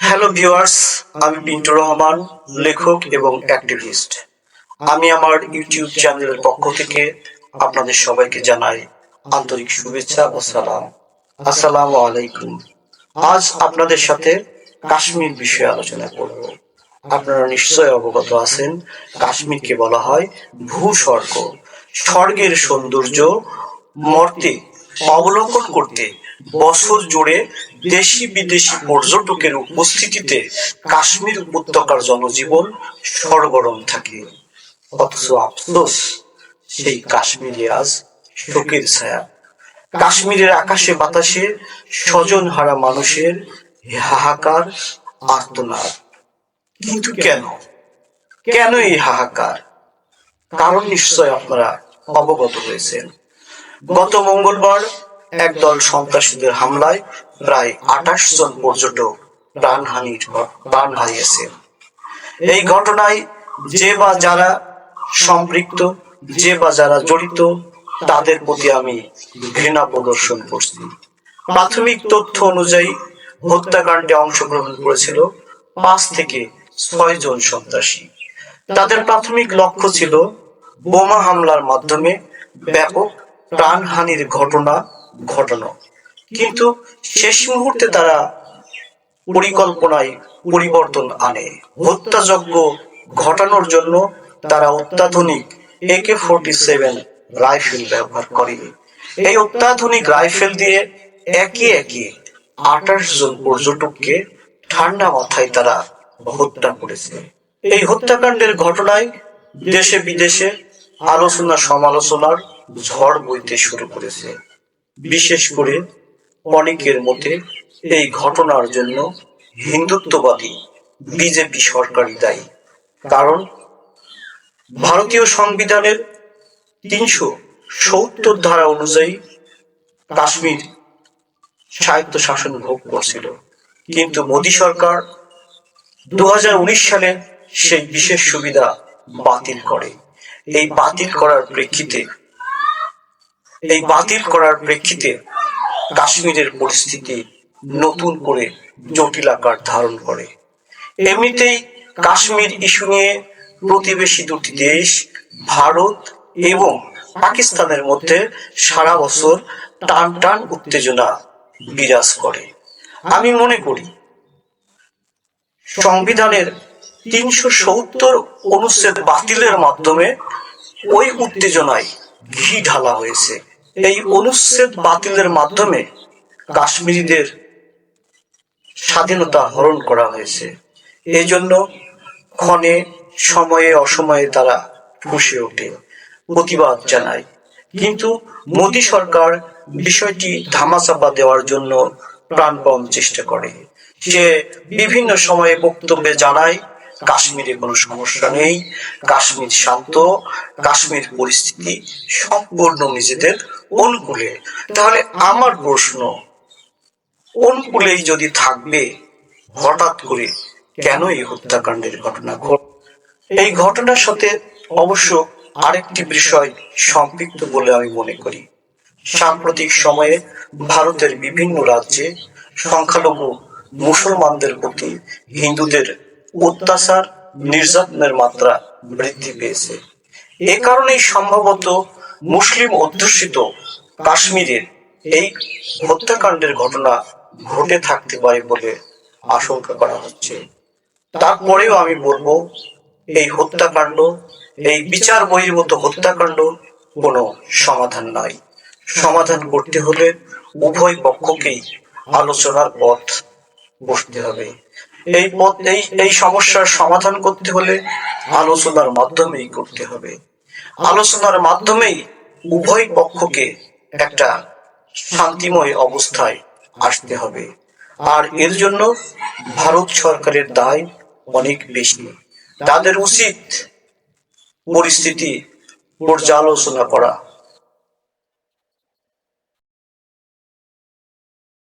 Hello viewers আমি পিন্টু রহমান, লেখক এবং অ্যাক্টিভিস্ট আমি আমার ইউটিউব চ্যানেলের পক্ষ থেকে আপনাদের সবাইকে জানাই আন্তরিক শুভেচ্ছা ও সালাম। আসসালামু আলাইকুম। আজ আপনাদের সাথে কাশ্মীর বিষয়ে আলোচনা করব। আপনারা নিশ্চয় অবগত আছেন, কাশ্মীরকে বলা হয় ভূস্বর্গ। স্বর্গের সৌন্দর্য মর্তে অবলোকন করতে বছর জুড়ে দেশি বিদেশি পর্যটকের উপস্থিতিতে কাশ্মীর উপত্যকার জনজীবন সরগরম থাকে। অথচ আফসোস, সেই কাশ্মীরে আজ শোকের ছায়া। কাশ্মীরের আকাশে বাতাসে স্বজন হারা মানুষের হাহাকার, আর্তনাদ। কিন্তু কেন? কেন এই হাহাকার? কারণ নিশ্চয় আপনারা অবগত হয়েছেন। গত মঙ্গলবার একদল সন্ত্রাসীদের হামলায় প্রায় আঠাশ জন পর্যটক প্রাণহানি প্রাণ হারিয়েছেন এই ঘটনায় যে বা যারা সম্পৃক্ত, যে বা যারা জড়িত, তাদের প্রতি আমি ঘৃণা প্রদর্শন করছি। প্রাথমিক তথ্য অনুযায়ী হত্যাকাণ্ডে অংশগ্রহণ করেছিল পাঁচ থেকে ছয় জন সন্ত্রাসী। তাদের প্রাথমিক লক্ষ্য ছিল বোমা হামলার মাধ্যমে ব্যাপক প্রাণহানির ঘটনা ঘটানো। কিন্তু শেষ মুহূর্তে তারা পরিকল্পনায় পরিবর্তন আনে। হত্যাযজ্ঞ ঘটানোর জন্য তারা অত্যাধুনিক একে ফোরটি সেভেন রাইফেল ব্যবহার করে। এই অত্যাধুনিক রাইফেল দিয়ে একে একে আঠাশ জন পর্যটককে ঠান্ডা মাথায় তারা হত্যা করেছে। এই হত্যাকাণ্ডের ঘটনায় দেশে বিদেশে আলোচনা সমালোচনার ঝড় বইতে শুরু করেছে। বিশেষ করে অনেকের মতে এই ঘটনার জন্য হিন্দুত্ববাদী বিজেপি সরকারই দায়ী। কারণ ভারতীয় সংবিধানের তিনশো সত্তর ধারা অনুযায়ী কাশ্মীর স্বায়ত্ত শাসন ভোগ করছিল। কিন্তু মোদী সরকার দু হাজার উনিশ সালে সেই বিশেষ সুবিধা বাতিল করে। এই বাতিল করার প্রেক্ষিতে এই বাতিল করার প্রেক্ষিতে কাশ্মীরের পরিস্থিতি নতুন করে জটিল আকার ধারণ করে। এমনিতেই কাশ্মীর ইস্যু নিয়ে প্রতিবেশী দুটি দেশ, ভারত এবং পাকিস্তানের মধ্যে সারা বছর টান টান উত্তেজনা বিরাজ করে। আমি মনে করি, সংবিধানের তিনশো সত্তর অনুচ্ছেদ বাতিলের মাধ্যমে ওই উত্তেজনায় ঘি ঢালা হয়েছে। এই অনুচ্ছেদ বাতিলের মাধ্যমে কাশ্মীরিদের স্বাধীনতা হরণ করা হয়েছে। এই জন্য ক্ষণে, সময়ে, অসময়ে তারা ফুসে ওঠে। প্রতিবাদ জানায়। কিন্তু মোদী সরকার বিষয়টি ধামাচাপা দেওয়ার জন্য প্রাণপণ চেষ্টা করে। সে বিভিন্ন সময়ে বক্তব্যে জানায় কাশ্মীরে কোনো সমস্যা নেই, কাশ্মীর শান্ত, কাশ্মীর পরিস্থিতি সম্পূর্ণ নিজেদের অনুকূলে। তাহলে আমার প্রশ্ন, অনুকূলেই যদি থাকবে, হঠাৎ করে কেন এই হত্যাকাণ্ডের ঘটনা ঘট এই ঘটনার সাথে অবশ্য আরেকটি বিষয় সম্পৃক্ত বলে আমি মনে করি। সাম্প্রতিক সময়ে ভারতের বিভিন্ন রাজ্যে সংখ্যালঘু মুসলমানদের প্রতি হিন্দুদের অত্যাচার, নির্যাতনের মাত্রা বৃদ্ধি পেয়েছে। এ কারণেই সম্ভবত মুসলিম অধ্যুষিত কাশ্মীরের এই হত্যাকাণ্ডের ঘটনা ঘটে থাকতে পারে বলে আশঙ্কা করা হচ্ছে। তারপরেও আমি বলব, এই হত্যাকাণ্ড, এই বিচার বহির্ভূত হত্যাকাণ্ড কোনো সমাধান নয়। সমাধান করতে হলে উভয় পক্ষকেই আলোচনার পথ বসতে হবে। এই এই এই সমস্যার সমাধান করতে হলে আলোচনার মাধ্যমেই করতে হবে। আলোচনার মাধ্যমেই উভয় পক্ষকে একটা শান্তিময় অবস্থায় আসতে হবে। আর এর জন্য ভারত সরকারের দায় অনেক বেশি। তাদের উচিত পরিস্থিতি পর্যালোচনা করা।